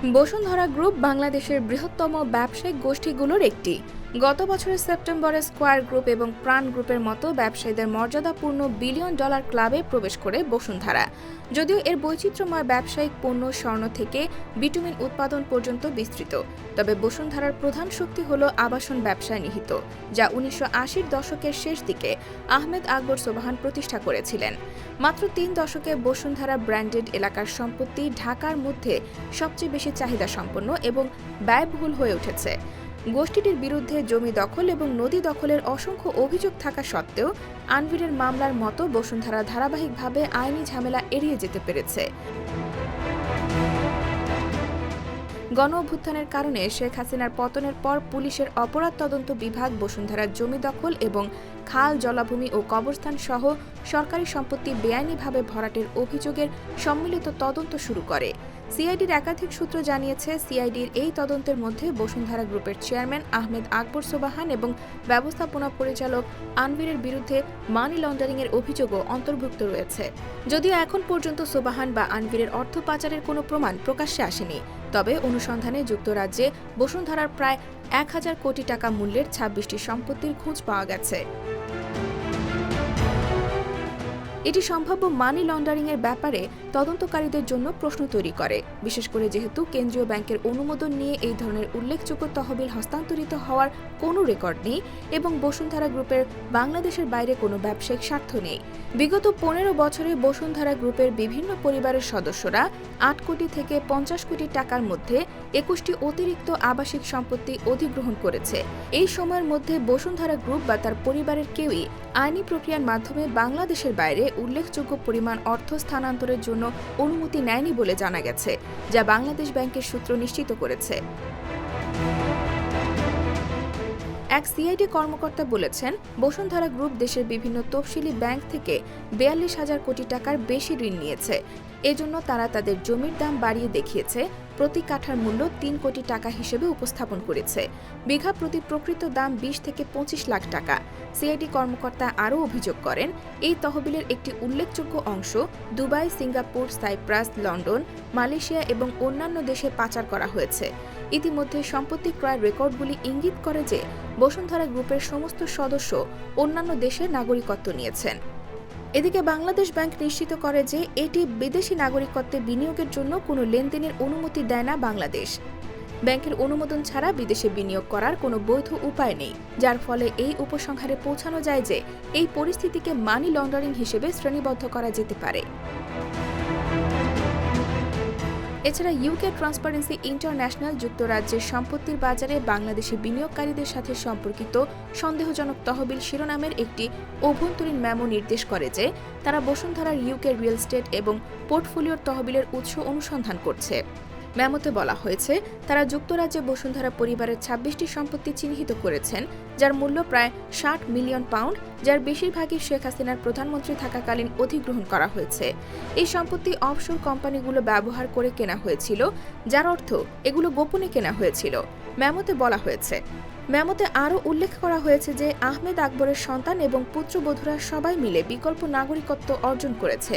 Bashundhara group বাংলাদেশের বৃহত্তম ব্যবসায়িক গোষ্ঠীগুলোর একটি। গত বছরের সেপ্টেম্বরে স্কোয়ার গ্রুপ এবং প্রাণ গ্রুপের মতো ব্যবসায়ীদের মর্যাদাপূর্ণ বিলিয়ন ডলার ক্লাবে প্রবেশ করে বসুন্ধরা। যদিও এর বৈচিত্র্যময় ব্যবসায়িক পণ্য, স্বর্ণ থেকে বিটুমিন উৎপাদন পর্যন্ত বিস্তৃত। তবে বসুন্ধরার প্রধান শক্তি হল আবাসন ব্যবসায় নিহিত, যা উনিশশো দশকের শেষ দিকে আহমেদ আকবর সোবাহান প্রতিষ্ঠা করেছিলেন। মাত্র তিন দশকে বসুন্ধরা ব্র্যান্ডেড এলাকার সম্পত্তি ঢাকার মধ্যে সবচেয়ে বেশি চাহিদা সম্পন্ন এবং ব্যয়বহুল হয়ে উঠেছে। গোষ্ঠীটির বিরুদ্ধে জমি দখল এবং নদী দখলের অসংখ্য অভিযোগ থাকা সত্ত্বেও আনভিরের মামলার মতো বসুন্ধরা ধারাবাহিকভাবে আইনি ঝামেলা এড়িয়ে যেতে পেরেছে। গণ অভ্যুত্থানের কারণে শেখ হাসিনার পতনের পর পুলিশের অপরাধ তদন্ত বিভাগ বসুন্ধরার জমি দখল এবং খাল, জলাভূমি ও কবরস্থান সহ সরকারি সম্পত্তি বেআইনিভাবে ভরাটের অভিযোগের সম্মিলিত তদন্ত শুরু করে। সিআইডির একাধিক সূত্র জানিয়েছে, সিআইডির এই তদন্তের মধ্যে বসুন্ধরা গ্রুপের চেয়ারম্যান আহমেদ আকবর সোবাহান এবং ব্যবস্থাপনা পরিচালক আনভিরের বিরুদ্ধে মানি লন্ডারিংয়ের অভিযোগও অন্তর্ভুক্ত রয়েছে। যদিও এখন পর্যন্ত সোবাহান বা আনভিরের অর্থ পাচারের কোনো প্রমাণ প্রকাশ্যে আসেনি, তবে অনুসন্ধানে যুক্তরাজ্যে বসুন্ধরার প্রায় এক হাজার কোটি টাকা মূল্যের ছাব্বিশটি সম্পত্তির খোঁজ পাওয়া গেছে। এটি সম্ভাব্য মানি লন্ডারিংয়ের ব্যাপারে তদন্তকারীদের জন্য প্রশ্ন তৈরি করে। বিশেষ করে যেহেতু কেন্দ্রীয় ব্যাংকের অনুমোদন নিয়ে এই ধরনের উল্লেখযোগ্য তহবিল হস্তান্তরিত হওয়ার কোনো রেকর্ড নেই এবং বসুন্ধরা গ্রুপের বাংলাদেশের বাইরে কোনো ব্যবসায়িক স্বার্থ নেই। বিগত পনেরো বছরে বসুন্ধরা গ্রুপের বিভিন্ন পরিবারের সদস্যরা আট কোটি থেকে পঞ্চাশ কোটি টাকার মধ্যে একুশটি অতিরিক্ত আবাসিক সম্পত্তি অধিগ্রহণ করেছে। এই সময়ের মধ্যে বসুন্ধরা গ্রুপ বা তার পরিবারের কেউই আইনি প্রক্রিয়ার মাধ্যমে বাংলাদেশের বাইরে উল্লেখযোগ্য পরিমাণ অর্থ স্থানান্তরের জন্য অনুমতি নেয়নি বলে জানা গেছে, যা বাংলাদেশ ব্যাংকের সূত্র নিশ্চিত করেছে। এক সিআইডি কর্মকর্তা বলেছেন, বসুন্ধরা গ্রুপ দেশের বিভিন্ন তফসিলি ব্যাংক থেকে বেয়াল্লিশ হাজার কোটি টাকার বেশি ঋণ নিয়েছে। এজন্য তারা তাদের জমির দাম বাড়িয়ে দেখিয়েছে। প্রতি কাঠার মূল্য তিন কোটি টাকা হিসেবে উপস্থাপন করেছে। বিঘা প্রতি প্রকৃত দাম বিশ থেকে পঁচিশ লাখ টাকা। সিআইডি কর্মকর্তা আরও অভিযোগ করেন, এই তহবিলের একটি উল্লেখযোগ্য অংশ Dubai, Singapore, Cyprus, London, Malaysia এবং অন্যান্য দেশে পাচার করা হয়েছে। ইতিমধ্যে সম্পত্তি ক্রয়ের রেকর্ডগুলি ইঙ্গিত করে যে বসুন্ধরা গ্রুপের সমস্ত সদস্য অন্যান্য দেশের নাগরিকত্ব নিয়েছেন। এদিকে বাংলাদেশ ব্যাংক নিশ্চিত করে যে এটি বিদেশি নাগরিকত্বে বিনিয়োগের জন্য কোনো লেনদেনের অনুমতি দেয় না বাংলাদেশ। ব্যাংকের অনুমোদন ছাড়া বিদেশে বিনিয়োগ করার কোনো বৈধ উপায় নেই, যার ফলে এই উপসংহারে পৌঁছানো যায় যে এই পরিস্থিতিকে মানি লন্ডারিং হিসেবে শ্রেণীবদ্ধ করা যেতে পারে। এছাড়া ইউকে ট্রান্সপারেন্সি ইন্টারন্যাশনাল যুক্তরাজ্যের সম্পত্তির বাজারে বাংলাদেশি বিনিয়োগকারীদের সাথে সম্পর্কিত সন্দেহজনক তহবিল শিরোনামের একটি অভ্যন্তরীণ মেমো নির্দেশ করে যে তারা বসুন্ধরার ইউকে রিয়েল স্টেট এবং পোর্টফোলিওর তহবিলের উৎস অনুসন্ধান করছে। মেমোতে বলা হয়েছে, তারা যুক্তরাজ্যে বসুন্ধরা পরিবারের ছাব্বিশটি সম্পত্তি চিহ্নিত করেছেন, যার মূল্য প্রায় ষাট মিলিয়ন পাউন্ড, যার বেশিরভাগই শেখ হাসিনার প্রধানমন্ত্রী থাকাকালীন অধিগ্রহণ করা হয়েছে। এই সম্পত্তি অফশোর কোম্পানিগুলো ব্যবহার করে কেনা হয়েছিল, যার অর্থ এগুলো গোপনে কেনা হয়েছিল। মেমোতে বলা হয়েছে, মেমোতে আরও উল্লেখ করা হয়েছে যে আহমেদ আকবরের সন্তান এবং পুত্রবধূরা সবাই মিলে বিকল্প নাগরিকত্ব অর্জন করেছে।